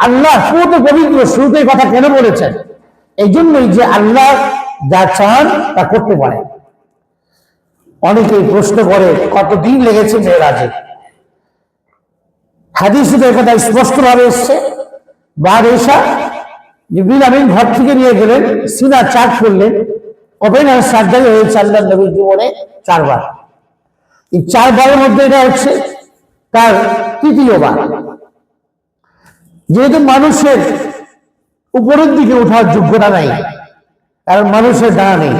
আল্লাহ কত পবিত্র, শুরুতে কথা কেন বলেছেন? এই জন্যই যে আল্লাহ যা চান তা করতে পারে। অনেকেই প্রশ্ন করে, কতদিন লেগেছে মেয়েরাজে? কথা স্পষ্ট ভাবে এসছে। বাদ এসা আমিন ঘর থেকে নিয়ে গেলেন, সিনা চার্জ করলেন। ওপেন আর সার্জারি হয়েছে আল্লাহ নবীর জীবনে চারবার। এই চারবারের মধ্যে এটা হচ্ছে তার তৃতীয়বার যেহেতু মানুষের উপরের দিকে ওঠার যোগ্যতা নাই, কারণ মানুষের ডানা নেই।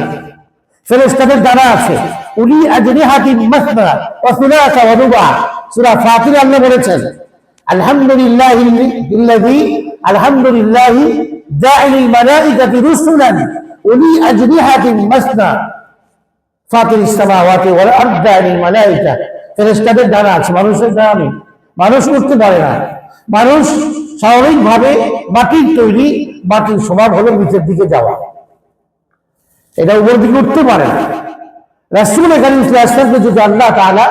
ফেরেস্তাদের ডানা আছে। উনি আজনি হাতিম মাসনা ওয়াসুলাসা ওয়াদুবা সূরা ফাতির আল্লাহ বলেছেন, আলহামদুলিল্লাহ আলহামদুলিল্লাহ জাইলিল মালাইকাতি রুসুলান উলি আজনিহাতিন মাসনা ফাতির সামাওয়াতি ওয়াল আরদ জাইলিল মালাইকা ফেরেশতাদের ডানা আছে, মানুষের ডানা নেই। মানুষ উঠতে পারে না। মানুষ স্বাভাবিকভাবে মাটির তৈরি মাটির স্বভাব হলো নিচের দিকে যাওয়া। এটা উপর দিকে উঠতে পারে না। রাসুল ইসলামকে যদি আল্লাহ তাআলা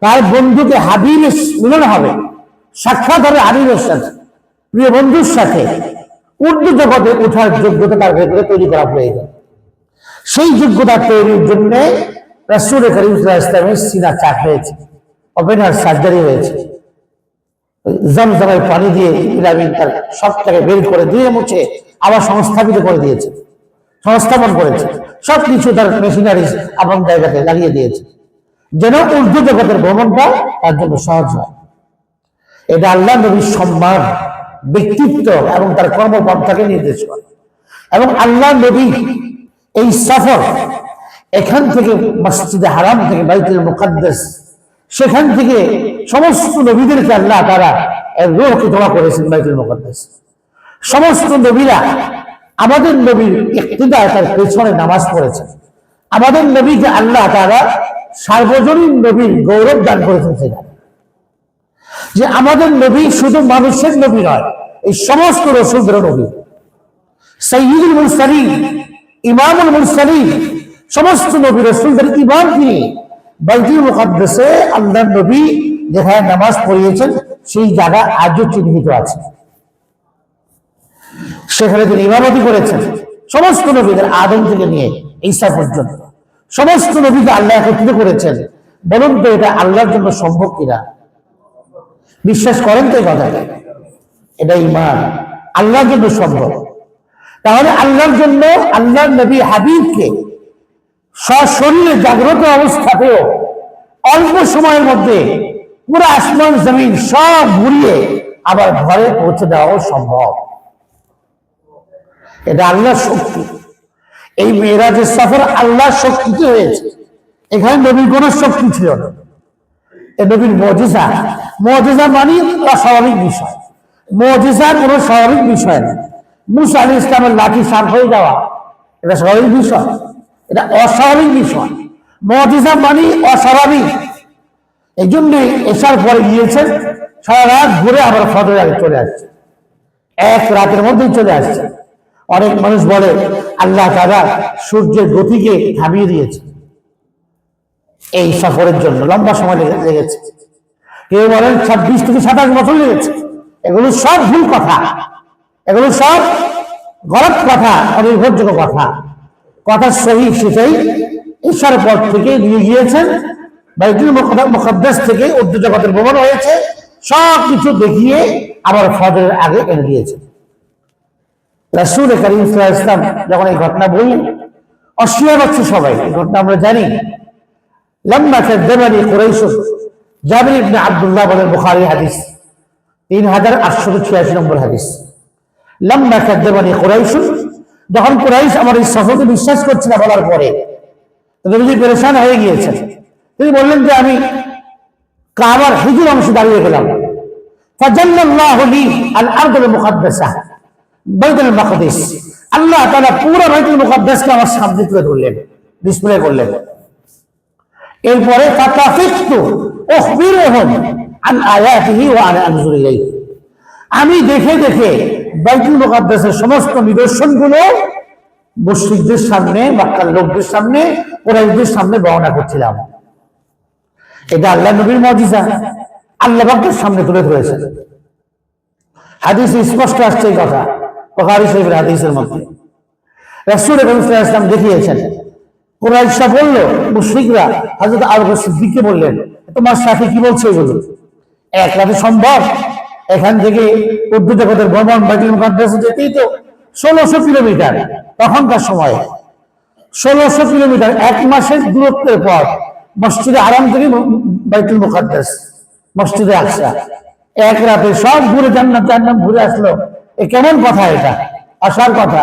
তার বন্ধুকে হাবিবের মিলন হবে, সাক্ষাৎ হবে হাবিবের সাথে প্রিয় বন্ধুর সাথে, উর্দু জগতে ওঠার যোগ্যতা তার ভেতরে তৈরি করা প্রয়োজন। সেই যোগ্যতা তৈরির জন্য রাসুল করিম ইসলামের সিনা চাক হয়েছে ওপেনার সার্জারি হয়েছে। জমজমের পানি দিয়ে ইলামিন তার সবটাকে বের করে দিয়ে মুছে আবার সংস্থাপিত করে দিয়েছে, সংস্থাপন করেছে। সব কিছু তার মেশিনারি আপন জায়গাতে লাগিয়ে দিয়েছে। যেন উর্দু জগতের ভ্রমণটা তার জন্য সহজ হয়। এটা আল্লাহ নবীর সম্মান, ব্যক্তিত্ব এবং তার কর্মপন্থাকে নির্দেশ করে। এবং আল্লাহ নবী এই সফর এখান থেকে মসজিদে হারাম থেকে বাইতুল মুকাদ্দাস, সেখান থেকে সমস্ত নবীদেরকে আল্লাহ তারা রোহকে জমা করেছেন বাইতুল মুকাদ্দাস। সমস্ত নবীরা আমাদের নবীর ইক্তিদায় তার পেছনে নামাজ পড়েছে আমাদের নবীকে আল্লাহ তারা সার্বজনীন নবীর গৌরব দান করেছেন সেখানে। যে আমাদের নবী শুধু মানুষের নবী নয়, এই সমস্ত রসুলদের নবী। সৈয়দুল মুরসালিন, ইমামুল মুরসালিন সমস্ত নবী রসুলদের ইমাম তিনি বাইতুল মুকাদ্দাসে আল্লাহ নবী যেখানে নামাজ পড়িয়েছেন, সেই জায়গা আজও চিহ্নিত আছে। সেখানে তিনি ইমামতি করেছেন। সমস্ত নবীদের আদম থেকে নিয়ে ঈসা পর্যন্ত। সমস্ত নবীকে আল্লাহ একত্রিত করেছেন। বলুন তো এটা আল্লাহর জন্য সম্ভব কিনা? বিশ্বাস করেন তো এই কথাটা। এটা ইমান আল্লাহর জন্য সম্ভব। তাহলে আল্লাহর জন্য আল্লাহর নবী হাবিবকে সশরীরে জাগ্রত অবস্থাতেও অল্প সময়ের মধ্যে পুরো আসমান জমিন সব ঘুরিয়ে আবার ঘরে পৌঁছে দেওয়াও সম্ভব। এটা আল্লাহ শক্তি। এই মেয়েরাজের সফর আল্লাহর শক্তিতে হয়েছে। এখানে নবীর কোন শক্তি ছিল না। এ নবীর মজিজা। মজিজা মানে অস্বাভাবিক বিষয়। মজিজার কোনো স্বাভাবিক বিষয় না। মুসা আলী ইসলামের লাঠি সাপ হয়ে যাওয়া, এটা স্বাভাবিক বিষয়। এটা অস্বাভাবিক বিষয়। মজিজা মানে অস্বাভাবিক। এই জন্য এসার পরে গিয়েছেন, সারা রাত ঘুরে আবার ফজর আগে চলে আসছে। এক রাতের মধ্যেই চলে আসছে। অনেক মানুষ বলে, আল্লাহ তারা সূর্যের গতিকে থামিয়ে দিয়েছে। এই সফরের জন্য লম্বা সময় লেগে- লেগেছে। কেউ বলেন ছাব্বিশ থেকে সাতাশ বছর লেগেছে। এগুলো সব ভুল কথা। এগুলো সব গলত কথা, অনির্ভরযোগ্য কথা। কথা সহি সেটাই ঈশ্বরের পর থেকে নিয়ে গিয়েছেন, বাইতুল মুকদ্দাস থেকে উর্দু জগতের হয়েছে, সব কিছু দেখিয়ে আবার ফজরের আগে এনে দিয়েছে রাসুল করিম ইসলাম যখন এই ঘটনা বললেন অস্বীকার হচ্ছে সবাই, এই ঘটনা আমরা জানি। লম্বা কাদ্দাবানি কুরাইশ, জাবির ইবনে আব্দুল্লাহ বলেন বুখারী হাদিস, তিন হাজার আটশো ছিয়াশি নম্বর হাদিস। লম্বা কাদ্দাবানি কুরাইশ যখন কুরাইশ আমার এই সফরকে বিশ্বাস করছে না বলার পরে নবীজি পেরেশান হয়ে গিয়েছেন। তিনি বললেন যে, আমি কাবার হিজুর অংশে দাঁড়িয়ে গেলাম। আল্লাহ তাআলা পুরো বাইতুল মুকাদ্দাসকে আমার সামনে তুলে ধরলেন ডিসপ্লে করলেন। এরপরে আমি দেখে দেখে বাইতুল মুকাদ্দাসের সমস্ত নিদর্শনগুলো সামনে, মক্কার লোকদের সামনে, কুরাইশদের সামনে বর্ণনা করছিলাম। এটা আল্লাহ নবীর মজিজা। আল্লাহ বাক্যের সামনে তুলে ধরেছেন। হাদিস স্পষ্ট আসছে এই কথা। বখারি শরীফের হাদিসের মধ্যে। রাসূল ইসলাম দেখিয়েছেন কোরআশা বলল, মুশরিকরা হযরত আবু সিদ্দিককে বললেন, তোমার সাথে কি বলছে এগুলো? এক রাতে সম্ভব? এখান থেকে উর্দু জগতের ভ্রমণ বাইতুল মুকাদ্দাসে যেতেই তো ষোলোশো কিলোমিটার তখনকার সময়। ষোলোশো কিলোমিটার এক মাসের দূরত্বের পর মসজিদে আরাম থেকে বাইতুল মুকাদ্দাস, মসজিদে আসা। এক রাতে সব ঘুরে জান্নাত জান্নাত ঘুরে আসলো। এ কেমন কথা এটা? আসার কথা।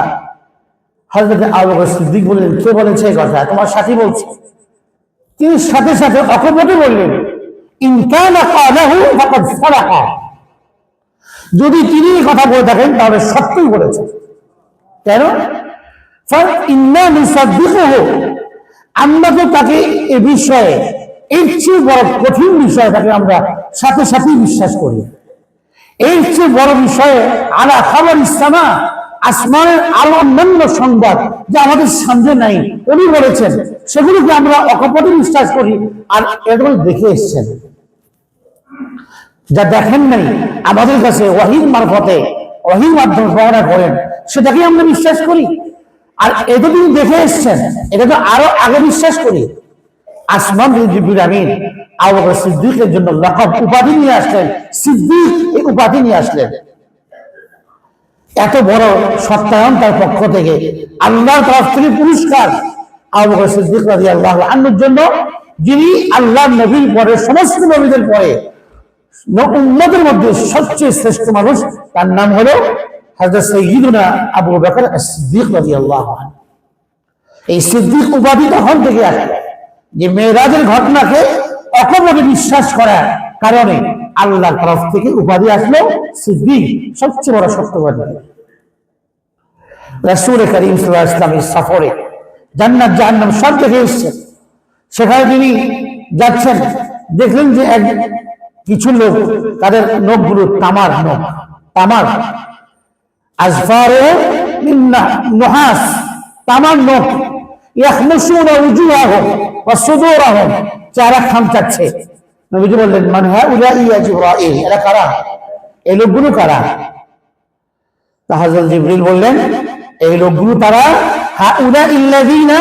হজরত আবু সিদ্দিক বললেন, কে বলেছে এই কথা? তোমার সাথী বলছে। তিনি সাথে সাথে অকপটে বললেন ইনকানা কালাহু ফাকাদ সালাহা। যদি তিনি কথা বলে থাকেন, তাহলে সত্যই বলেছেন। কেন? আমরা তো তাকে এ বিষয়ে, এর চেয়ে বড় কঠিন বিষয় তাকে আমরা সাথে সাথেই বিশ্বাস করি। এর চেয়ে বড় বিষয়ে, আলা খাবার ইসলামা, আসমানের আলো অন্যান্য সংবাদ যে আমাদের সামনে নাই, উনি বলেছেন, সেগুলোকে আমরা অকপটে বিশ্বাস করি, আর এগুলো দেখে এসছেন। যা দেখেন নাই, আমাদের কাছে ওয়াহির মারফতে, ওয়াহির মাধ্যমে বর্ণনা করেন। সেটাকে আমরা বিশ্বাস করি। আর এটা তিনি দেখে এসছেন, এটা তো আরও আগে বিশ্বাস করি। আসমান আমিন, আবু বকর সিদ্দিকের জন্য লকব উপাধি নিয়ে আসলেন, সিদ্দিক এই উপাধি নিয়ে আসলেন। এত বড় সত্যায়ন তার পক্ষ থেকে। আল্লাহর তরফ থেকে পুরস্কার আবু বকর সিদ্দিক রাদিয়াল্লাহু আনহুর জন্য, যিনি আল্লাহ নবীর পরে, সমস্ত নবীদের পরে মধ্যে সবচেয়ে শ্রেষ্ঠ মানুষ, তার নাম হলো উপাধি বিশ্বাস করার কারণে আল্লাহর তরফ থেকে উপাধি আসলো সিদ্দিক, সবচেয়ে বড় সত্যবাদী। রাসূল করিম আলাইহি ইসলামের সফরে জান্নাত জাহান্নাম সব দেখে এসেছেন। সেখানে তিনি যাচ্ছেন, দেখলেন যে কিছু লোক, তাদের নখগুলো তামার নখ, তামার। আজফারে নহাস, তামার নখ। নবীজি বললেন কারা? এই লোকগুলো বললেন, এই তারা হাউলা ইল্লাযিনা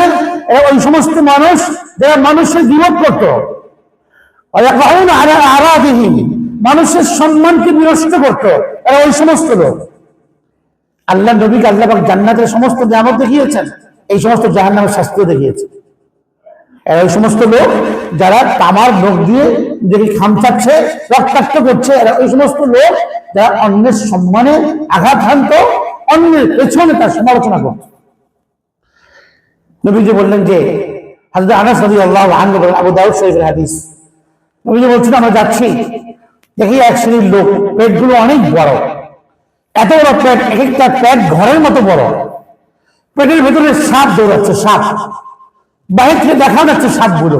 এরা ওই সমস্ত মানুষ, যারা মানুষের বিরোধ করত। মানুষের সম্মানকে বিনষ্ট করত। এরা ওই সমস্ত লোক। আল্লাহ নবীকে আল্লাহ জান্নাতের সমস্ত নিয়ামত দেখিয়েছেন। এই সমস্ত জাহান্নামের শাস্তিও দেখিয়েছে। এরা ওই সমস্ত লোক যারা তামার লোক দিয়ে নিজেকে খামচাচ্ছে রক্তাক্ত করছে। এরা ওই সমস্ত লোক যারা অন্যের সম্মানে আঘাত হানত, অন্যের পেছনে তার সমালোচনা করছে নবীজি বললেন যে হাজরত আনাস আবু দাউদ শরীফের হাদিস। নবীজি বলছেন আমরা যাচ্ছি। দেখি এক শ্রেণির লোক, পেটগুলো অনেক বড়। এত বড় পেট, এক একটা পেট ঘরের মতো বড়। পেটের ভেতরে সাপ দৌড়াচ্ছে, সাপ। বাহির থেকে দেখা যাচ্ছে সাপগুলো।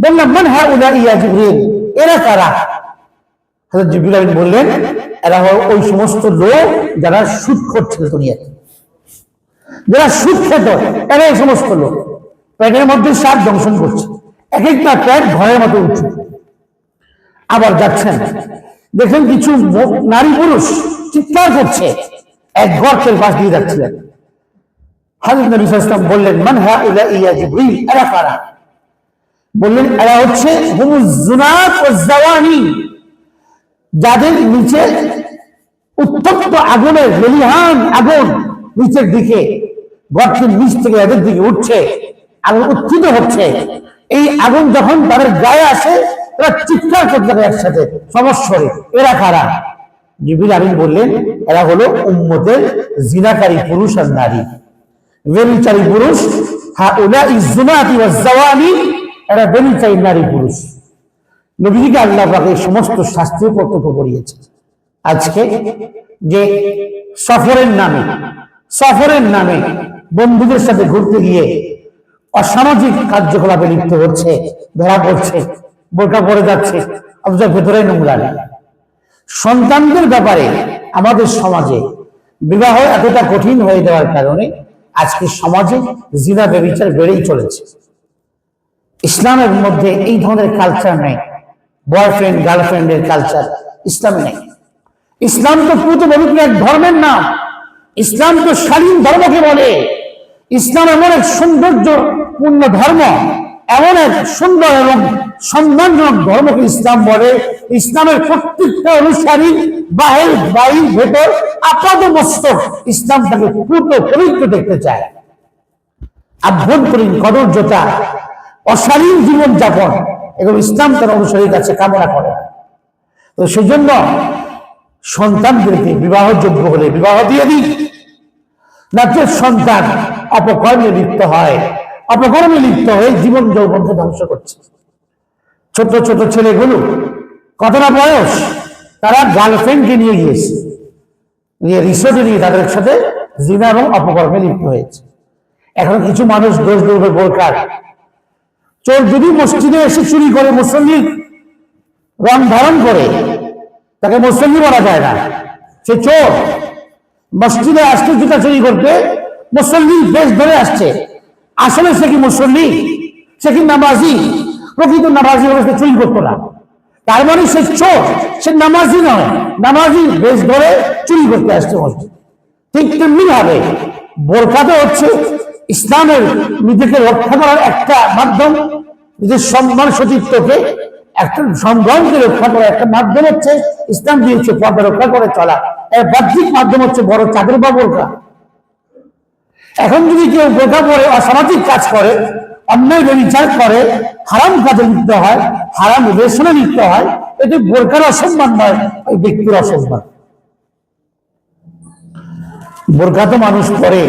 বললাম, মনে হ্যাঁ উলা ইয়া জিবরিল, এরা কারা? হযরত জিবরিল বললেন, এরা ওই সমস্ত লোক যারা সুদ করছিল দুনিয়াতে। যারা সুদ খেত এরা এই সমস্ত লোক। পেটের মধ্যে সাপ দংশন করছে। এক একটা পেট ঘরের মতো উঠছে। আবার যাচ্ছেন। দেখেন কিছু নারী পুরুষ চিৎকার করছে। এক গর্তের পাশ দিয়ে যাচ্ছিলেন। হাজরত নবী সাল্লাল্লাহু বললেন, মান হাউলা ইয়া জিবরিল এরা কারা বললেন, এরা হচ্ছে হুমুজ জুনাত ও জাওয়ানি, যাদের নিচে উত্তপ্ত আগুনের লেলিহান আগুন নিচের দিকে, গর্তের নিচ থেকে এদের দিকে উঠছে, আগুন উত্থিত হচ্ছে। এই আগুন যখন তাদের গায়ে আসে তারা চিৎকার করতে থাকে একসাথে। সমস্যরে এরা কারা? আমিন বললেন, এরা হলো উম্মতের জিনাকারী পুরুষ আর নারী। পুরুষ হ্যাঁ ওলা ইজুনাতি এরা নারী পুরুষ। নবীজিকে আল্লাহ পাক সমস্ত শাস্ত্রীয় কর্তব্য করিয়েছে আজকে যে সফরের নামে সফরের নামে বন্ধুদের সাথে ঘুরতে গিয়ে অসামাজিক কার্যকলাপে লিপ্ত হচ্ছে, ধরা পড়ছে বোরকা পড়ে যাচ্ছে অথচ ভেতরে নোংরা সন্তানদের ব্যাপারে আমাদের সমাজে বিবাহ এতটা কঠিন হয়ে যাওয়ার কারণে আজকে সমাজে জিনা ব্যবচার বেড়েই চলেছে। ইসলামের মধ্যে এই ধরনের কালচার নেই। বয়ফ্রেন্ড গার্লফ্রেন্ডের কালচার ইসলামে নেই। ইসলাম তো পুত পবিত্র এক ধর্মের নাম। ইসলাম তো স্বাধীন ধর্মকে বলে। ইসলাম এমন এক সৌন্দর্যপূর্ণ ধর্ম এমন এক সুন্দর এবং সম্মানজনক ধর্মকে ইসলাম বলে? ইসলামের প্রত্যেকটা অনুসারী বাহির বাহির, ভেতর মস্তক ইসলাম তাকে পূর্ণ পবিত্র দেখতে চায়। আভ্যন্তরীণ কদর্যতা অশালীন জীবনযাপন এবং ইসলাম তার অনুসারীর কাছে কামনা করে। তো সেই জন্য সন্তানদেরকে বিবাহযোগ্য হলে বিবাহ দিয়ে দিই না সন্তান অপকর্মে লিপ্ত হয় অপকর্মে লিপ্ত হয়ে জীবন যৌবনকে ধ্বংস করছে। ছোট ছোট ছেলেগুলো, কতটা বয়স? তারা গার্লফ্রেন্ডকে নিয়ে গিয়েছে। নিয়ে রিসোর্টে নিয়ে তাদের সাথে জিনা এবং অপকর্মে লিপ্ত হয়েছে। এখন কিছু মানুষ দোষ দেবে বোরকার চোর যদি মসজিদে এসে চুরি করে মুসল্লি রং ধারণ করে, তাকে মুসল্লি বলা যায় না। সে চোর। মসজিদে আসতে জুতা চুরি করতে মুসল্লি বেশ ধরে আসছে। আসলে সে কি মুসল্লি? সে কি নামাজি? প্রকৃত নামাজি সে চুরি করতো না। তার মানে সে চোর, সে নামাজি নয়। নামাজি বেশ ধরে চুরি করতে আসছে মসজিদ ঠিক তেমনি ভাবে বোরকাতে হচ্ছে ইসলামের নিজেকে রক্ষা করার একটা মাধ্যম, নিজের সম্মান সতীত্বকে একটা সম্ভ্রমকে রক্ষা করার একটা মাধ্যম হচ্ছে ইসলাম দিয়েছে পর্দা রক্ষা করে চলা। এর বাহ্যিক মাধ্যম হচ্ছে বড় চাদর বা বোরকা এখন যদি কেউ বোরকা পরে অসামাজিক কাজ করে, অন্যায় বিচার করে, হারাম কাজে লিপ্ত হয়, হারাম রেশনে লিপ্ত হয়, এটি বোরকার অসম্মান নয় ওই ব্যক্তির অসম্মান। বোরকা তো মানুষ পরে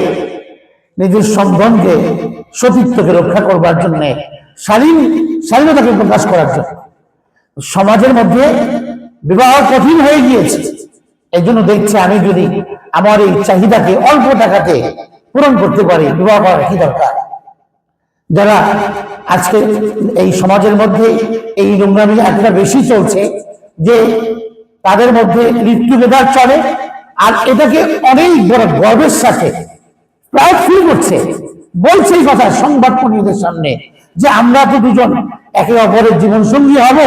নিজের সম্ভ্রমকে সতীত্বকে রক্ষা করবার জন্য স্বাধীন স্বাধীনতাকে প্রকাশ করার জন্য। সমাজের মধ্যে বিবাহ কঠিন হয়ে গিয়েছে। এই জন্য দেখছি আমি যদি আমার এই চাহিদাকে অল্প টাকাতে পূরণ করতে পারি, বিবাহ করার কি দরকার? যারা আজকে এই সমাজের মধ্যে এই নোংরামি এতটা বেশি চলছে যে তাদের মধ্যে ঋতুভেদার চলে, আর এটাকে অনেক বড় গর্বের সাথে প্রায় ফিল করছে। বলছে এই কথা সংবাদ কর্মীদের সামনে যে আমরা তো দুজন একে অপরের জীবন সঙ্গী হব,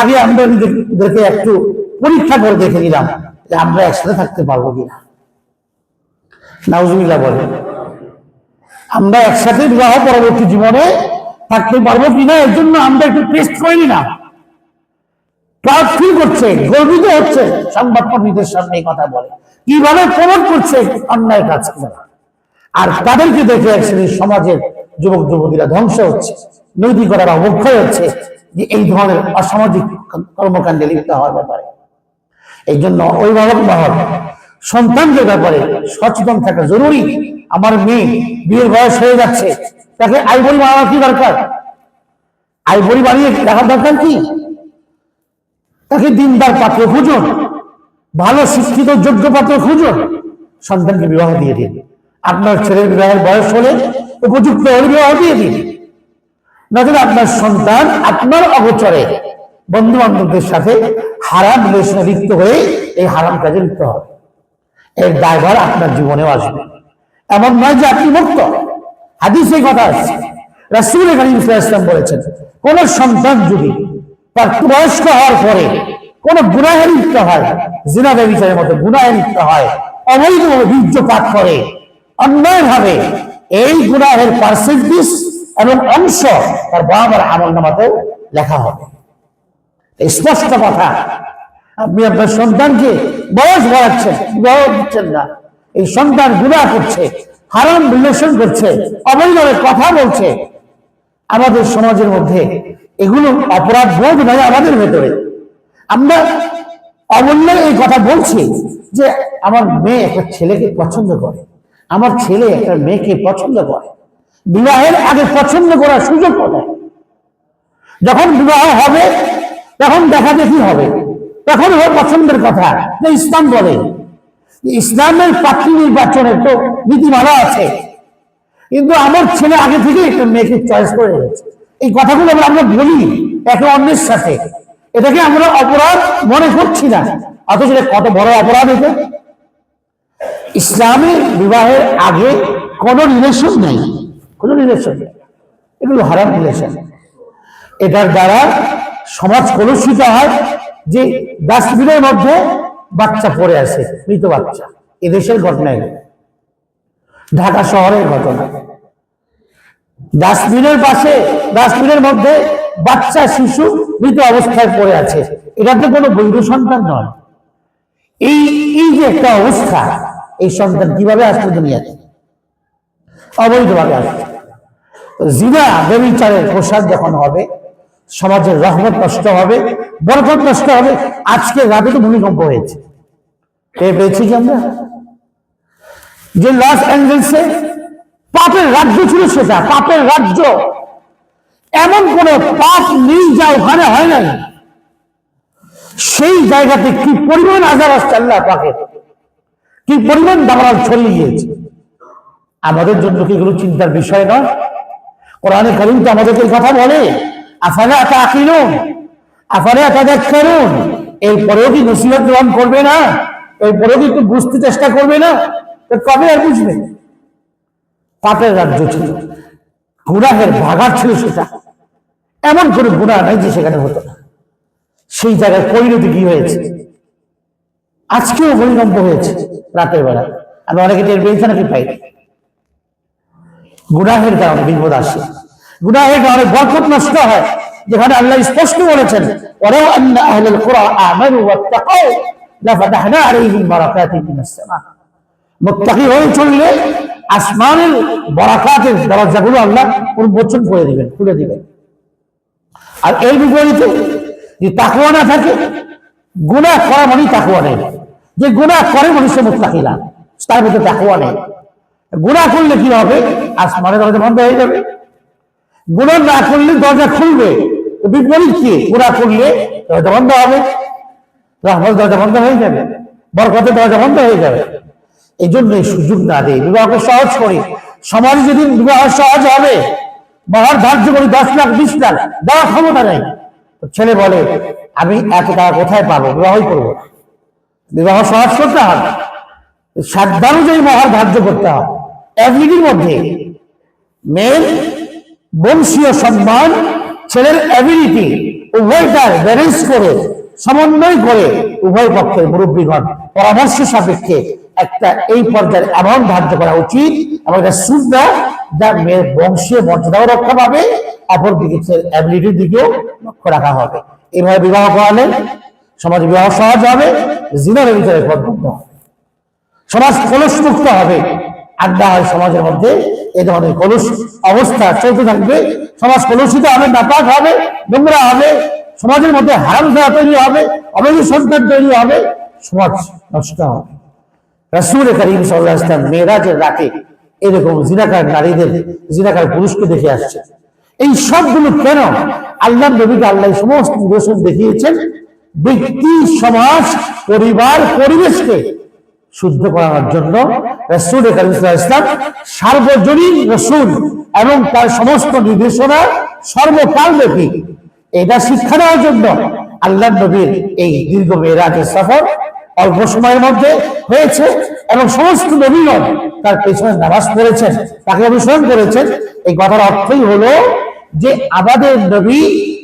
আগে আমরা নিজেদেরকে একটু পরীক্ষা করে দেখে নিলাম যে আমরা একসাথে থাকতে পারব কিনা। নাউজুবিল্লাহ বলে। আমরা একসাথে বিবাহ পরবর্তী জীবনে থাকতে পারব কিনা, এর জন্য আমরা একটু টেস্ট করে নিলাম। প্রাউড ফিল করছে, গর্বিত হচ্ছে সামনে এই কথা বলে। কীভাবে করছে অন্যায় কাজ করা আর তাদেরকে দেখে একসাথে সমাজের যুবক, যুবতীরা ধ্বংস হচ্ছে, নৈতিকতার অবক্ষয় হচ্ছে যে এই ধরনের অসামাজিক কর্মকাণ্ডে লিপ্ত হওয়ার ব্যাপারে। এই জন্য অভিভাবক মহল সন্তানদের ব্যাপারে সচেতন থাকা জরুরি। আমার মেয়ে বিয়ের বয়স হয়ে যাচ্ছে। তাকে আইবড়ি বানানো কি দরকার? আইবড়ি বানিয়ে রাখার দরকার কি? তাকে দিনদার পাত্র খুঁজুন। ভালো শিক্ষিত, যোগ্য পাত্র খুঁজুন। সন্তানকে বিবাহ দিয়ে দিন। আপনার ছেলের বিবাহের বয়স হলে উপযুক্ত হলে বিবাহ দিয়ে দিন। নজরে আপনার সন্তান আপনার অগোচরে বন্ধু বান্ধবদের সাথে হারাম রিলেশনে লিপ্ত হয়ে এই হারাম কাজে লিপ্ত হবে। এর দায়ভার আপনার জীবনেও আসবে। এমন নয় যে আপনি মুক্ত। হাদিস এই কথা আছে। রাসুল ইসলাম বলেছেন, কোন সন্তান যদি প্রাপ্তবয়স্ক হওয়ার পরে কোন গুণাহে লিপ্ত হয় জিনাদা বিচারের মতো গুণাহে লিপ্ত হয়, অবৈধভাবে বীর্যপাত করে, অন্যায়ভাবে এই গুণাহের পার্সেন্টেজ এবং অংশ তার বাবার আমল নামাতেও লেখা হবে। স্পষ্ট কথা। আপনি আপনার সন্তানকে বয়স বাড়াচ্ছেন, বিবাহ দিচ্ছেন না। এই সন্তান গুণা করছে, হারাম রিলেশন করছে, অবৈধভাবে কথা বলছে। আমাদের সমাজের মধ্যে এগুলো অপরাধ বোধ নয় আমাদের ভেতরে। আমরা অমূল্য এই কথা বলছি যে আমার মেয়ে একটা ছেলেকে পছন্দ করে, আমার ছেলে একটা মেয়েকে পছন্দ করে। বিবাহের আগে পছন্দ করার সুযোগ কোথায়? যখন বিবাহ হবে, তখন দেখা দেখি হবে। তখন হবে পছন্দের কথা, যে ইসলাম বলে। ইসলামের পাখি নির্বাচনের তো নীতিমালা আছে। কিন্তু আমার ছেলে আগে থেকে একটা মেয়েকে চয়েস করে গেছে এই কথাগুলো আমরা আমরা বলি একে অন্যের সাথে। এটাকে আমরা অপরাধ মনে করছি না। অথচ কত বড় অপরাধ এটা। ইসলামের বিবাহের আগে কোনো রিলেশন নেই। কোনো রিলেশন নেই। এগুলো হারাম রিলেশন এটার দ্বারা সমাজ কলুষিত হয়। যে ডাস্টবিনের মধ্যে বাচ্চা পড়ে আছে, মৃত বাচ্চা। এদেশের ঘটনা এগুলো। ঢাকা শহরের ঘটনা। ডাস্টবিনের পাশে, ডাস্টবিনের মধ্যে বাচ্চা, শিশু মৃত অবস্থায় পড়ে আছে। এটা তো কোনো বৈধ সন্তান নয়। এই এই যে একটা অবস্থা, এই সন্তান কীভাবে আসলো দুনিয়াতে? অবৈধভাবে আসছে জিনা বেবিচারের প্রসাদ যখন হবে সমাজের রহমত নষ্ট হবে, বরকত নষ্ট হবে। আজকে রাতে তো ভূমিকম্প হয়েছে। টের পেয়েছি কি আমরা? যে লস অ্যাঞ্জেলসে পাপের রাজ্য ছিল সেটা, পাপের রাজ্য। এমন কোন পাপ নেই যা ওখানে হয় নাই। সেই জায়গাতে কি পরিমাণ আজাব আসছে আল্লাহ পাকে কি পরিমাণ দাবাল ছড়িয়ে গিয়েছে আমাদের জন্য কি এগুলো চিন্তার বিষয় নয়? কোরআনে করিম তো আমাদেরকে কথা বলে। আফালা তাকিলুন? আফালা তাদাক্কারুন এরপরেও কি নসিহত গ্রহণ করবে না? এরপরেও কি একটু বুঝতে চেষ্টা করবে না? কবে আর বুঝবে? পাপের রাজ্য ছিল। গুনাহের ভাগার ছিল সেটা। এমন কোনো গুণা নাই যে সেখানে হতো না। সেই জায়গায় পরিণতি কি হয়েছে? আজকেও ভূমিকম্প হয়েছে রাতের বেলা। আমি অনেকে টের পেয়েছি নাকি পাই গুনাহের কারণে বিপদ আসে। গুনাহের কারণে বরকত নষ্ট হয়, যেখানে আল্লাহ স্পষ্ট বলেছেন ওরাও আন্না আহলুল কুরা আমানু ওয়াত্তাকাউ আলাইহিম বারাকাতিন মিনাস সামা. মুত্তাকি হয়ে চললে আসমানের বরাকাতের দরজাগুলো আল্লাহ উন্মোচন করে দিবেন, খুলে দিবেন। আর এর বিপরীতে যে তাকুয়া না থাকে, গুনাহ করা মানেই তাকুয়া নেই। যে গুনাহ করে মানুষের মুত্তাকি না, তার মধ্যে তাকুয়া নেই। গুণা করলে কি হবে? আসমানের দরজা বন্ধ হয়ে যাবে। গুণা না করলে দরজা খুলবে। বিপরীত কি? গুণা করলে দরজা বন্ধ হবে। রহমত দরজা বন্ধ হয়ে যাবে। বরকতের দরজা বন্ধ হয়ে যাবে। এই জন্য সুযোগ না দেয় বিবাহকে সহজ করি। সমাজে যদি বিবাহ সহজ হবে মহার ধার্য করি দশ লাখ, বিশ লাখ, দেওয়ার ক্ষমতা নেই। ছেলে বলে, আমি এত টাকা কোথায় পাবো? বিবাহই করব। বিবাহ সহজ করতে হবে। সাধ্যানুযায়ী মহার ধার্য করতে হবে। অ্যাবিলিটির মধ্যে, মেয়ের বংশীয় সম্মান, ছেলের অ্যাবিলিটি উভয়টার ব্যালেন্স করে, সমন্বয় করে উভয় পক্ষের মুরব্বীগণ পরামর্শ সাপেক্ষে একটা এই পর্যায়ে এমন ধার্য করা উচিত। এবং এটা সুন্দর যা মেয়ের বংশীয় মর্যাদাও রক্ষা পাবে, অপরদিকে অ্যাবিলিটির দিকেও লক্ষ্য রাখা হবে। এভাবে বিবাহ করালে সমাজ বিবাহ সহজ হবে, জিনার ভিতরে সমাজ কলুষ মুক্ত হবে। আড্ডা হয় সমাজের মধ্যে, এ ধরনের কলুষ অবস্থা চলতে থাকবে। সমাজ কলুষিত হবে নাপাক হবে, নোংরা হবে, সমাজের মধ্যে হারাম ধারা তৈরি হবে, অবৈধ সন্তান তৈরি হবে, সমাজ নষ্ট হবে। রাসূল করিম সাল্লাল্লাহু আলাইহি ওয়াসাল্লাম মেরাজের রাতে এরকম জিনাকার নারীদের, জিনাকার পুরুষকে দেখে আসছে এই সবগুলো কেন? আল্লাহ নবীকে আল্লাহ সমস্ত নিদর্শন দেখিয়েছেন। ব্যক্তি, সমাজ, পরিবার, পরিবেশকে শুদ্ধ করানোর জন্য রসুল ইসলাম সার্বজনীন রসুল এবং তার সমস্ত নির্দেশনা সর্বকাল ব্যাপী এটা শিক্ষা দেওয়ার জন্য আল্লাহ নবীর এই দীর্ঘ মেয়েরাজের সফর অল্প সময়ের মধ্যে হয়েছে এবং সমস্ত নবীগণ তার পেছনে নামাজ পড়েছেন, তাকে অনুসরণ করেছেন। এই কথার অর্থই হলো যে আমাদের নবী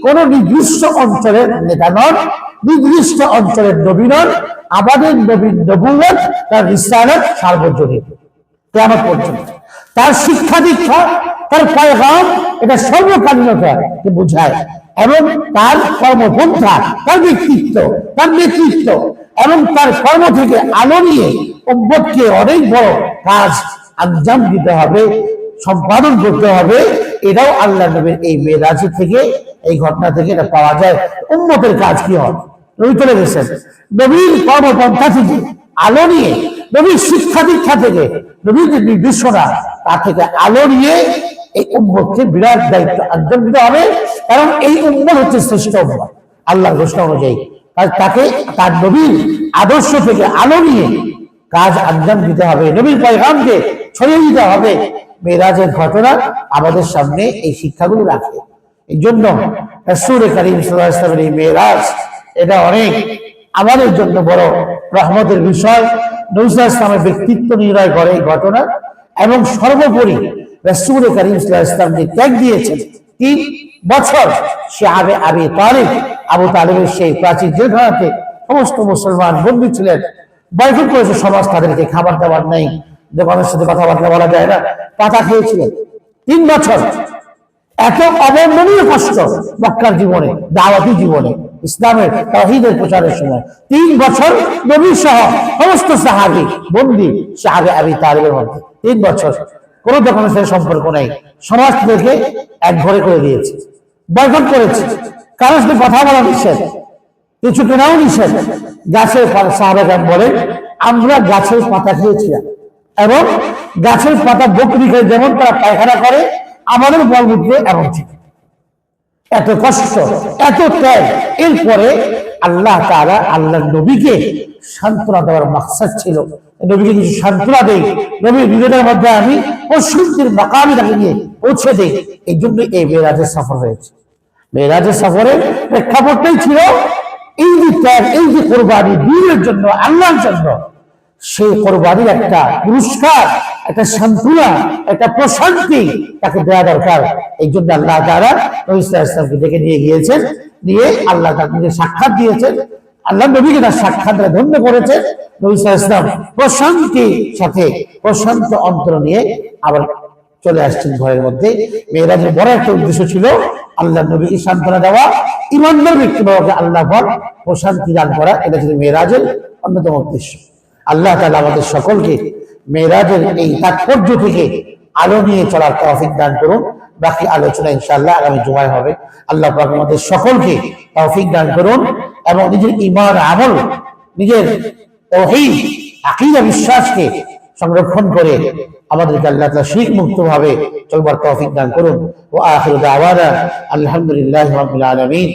কোন নির্দিষ্ট অঞ্চলের নেতা নন নির্দিষ্ট অঞ্চলের নবী নন আমাদের নবীর নবুয়ত তার রিসালত সার্বজনীন। কেমন পর্যন্ত। তার শিক্ষা দীক্ষা, তার পয়গাম, এটা সর্বকালীনতাকে বোঝায়। এবং তার কর্মপন্থা, তার ব্যক্তিত্ব, তার নেতৃত্ব, এবং তার কর্ম থেকে আলো নিয়ে উম্মতকে অনেক বড় কাজ আঞ্জাম দিতে হবে, সম্পাদন করতে হবে। এটাও আল্লাহ নবীর এই মেয়েরাজি থেকে, এই ঘটনা থেকে এটা পাওয়া যায়। উম্মতের কাজ কি হবে? চলে গেছেন। কর্মপন্থা থেকে আলো নিয়ে, নবীর শিক্ষা দীক্ষা থেকে যে নির্দেশনা, তা থেকে আলো নিয়ে এই উম্মতকে বিরাট দায়িত্ব দিতে হবে। কারণ এই উম্মত হচ্ছে শ্রেষ্ঠ উম্মত। আল্লাহর ঘোষণা অনুযায়ী। তাকে, তার নবীর আদর্শ থেকে আলো নিয়ে কাজ আঞ্জাম দিতে হবে। নবীর পয়গামকে ছড়িয়ে দিতে হবে। মেয়েরাজের ঘটনা আমাদের সামনে এই শিক্ষাগুলো রাখে। এই জন্য রাসূল করিম সাল্লাল্লাহু আলাইহি ওয়াসাল্লামের এই মেয়েরাজ এটা অনেক আমাদের জন্য বড় রহমতের বিষয়। নৌসা ইসলামের ব্যক্তিত্ব নির্ণয় করে এই ঘটনা এবং সর্বোপরি রাসূল করিম আলাইহি যে ত্যাগ দিয়েছেন, তিন বছর সে আবে আবি তালিব, আবু তালিবের সেই প্রাচীন জেলখানাতে সমস্ত মুসলমান বন্দী ছিলেন। বয়কট করেছে সমাজ, তাদেরকে খাবার দাবার নেই, দোকানের সাথে কথাবার্তা বলা যায় না, পাতা খেয়েছিলেন। তিন বছর এত অবর্ণনীয় কষ্ট মক্কার জীবনে, দাওয়াতি জীবনে। ইসলামের তহিদের প্রচারের সময়। তিন বছর নবী সহ সমস্ত সাহাবি, বন্দি সাহাবে আবি তালিবের মধ্যে। তিন বছর। কোনো দোকানের সাথে সম্পর্ক নেই। সমাজ থেকে এক ঘরে করে দিয়েছে। বয়কট করেছে। কারোর সাথে কথা বলা নিষেধ। কিছু কেনাও নিষেধ। গাছের সাহাবাগান বলে, আমরা গাছের পাতা খেয়েছিলাম। এবং গাছের পাতা বকরি খেয়ে যেমন তারা পায়খানা করে, আমাদের মলমূত্রে এমন ছিল। এত কষ্ট, এত ত্যাগ। এরপরে আল্লাহ তারা আল্লাহ নবীকে সান্ত্বনা দেওয়ার মাকসাদ ছিল। নবীকে কিছু সান্ত্বনা দেই, নবীর বিবেকের মধ্যে আমি প্রশান্তির মাকামে তাকে নিয়ে পৌঁছে দেই এই জন্য এই মেয়েরাজের সফর হয়েছে। মেয়েরাজের সফরের প্রেক্ষাপটটাই ছিল, এই যে ত্যাগ, এই যে কোরবানি, দিনের জন্য, আল্লাহর জন্য, সেই কোরবানির একটা পুরস্কার একটা সান্ত্বনা একটা প্রশান্তি তাকে দেওয়া দরকার। এই জন্য আল্লাহ তারা নবী সাল্লাল্লাহু আলাইহি ওয়াসাল্লামকে ডেকে নিয়ে গিয়েছেন। নিয়ে আল্লাহ তাকে সাক্ষাৎ দিয়েছেন। আল্লাহ নবীকে তার সাক্ষাৎ ধন্য করেছে নবী সাল্লাল্লাহু প্রশান্তির সাথে, প্রশান্ত অন্তর নিয়ে আবার চলে আসছেন ঘরের মধ্যে। মেয়েরাজের বড় একটা উদ্দেশ্য ছিল আল্লাহ নবীকে সান্ত্বনা দেওয়া। ইমানদার ব্যক্তি বাবাকে আল্লাহ পর প্রশান্তি দান করা। এটা ছিল মেয়েরাজের অন্যতম উদ্দেশ্য। আল্লাহ তাআলা আমাদের সকলকে মেয়েরাজের এই তাৎপর্য থেকে আলো নিয়ে চলার তৌফিক দান করুন। বাকি আলোচনা ইনশাআল্লাহ আগামী জুমায় হবে। আল্লাহ পাক আমাদের সকলকে তৌফিক দান করুন এবং নিজের ইমান আমল, নিজের তৌহিদ, আকীদা, বিশ্বাসকে সংরক্ষণ করে আমাদেরকে আল্লাহ তাআলা মুক্ত ভাবে চলবার তৌফিক দান করুন। ও আখিরু দাওয়ানা আলহামদুলিল্লাহি রাব্বিল আলামিন।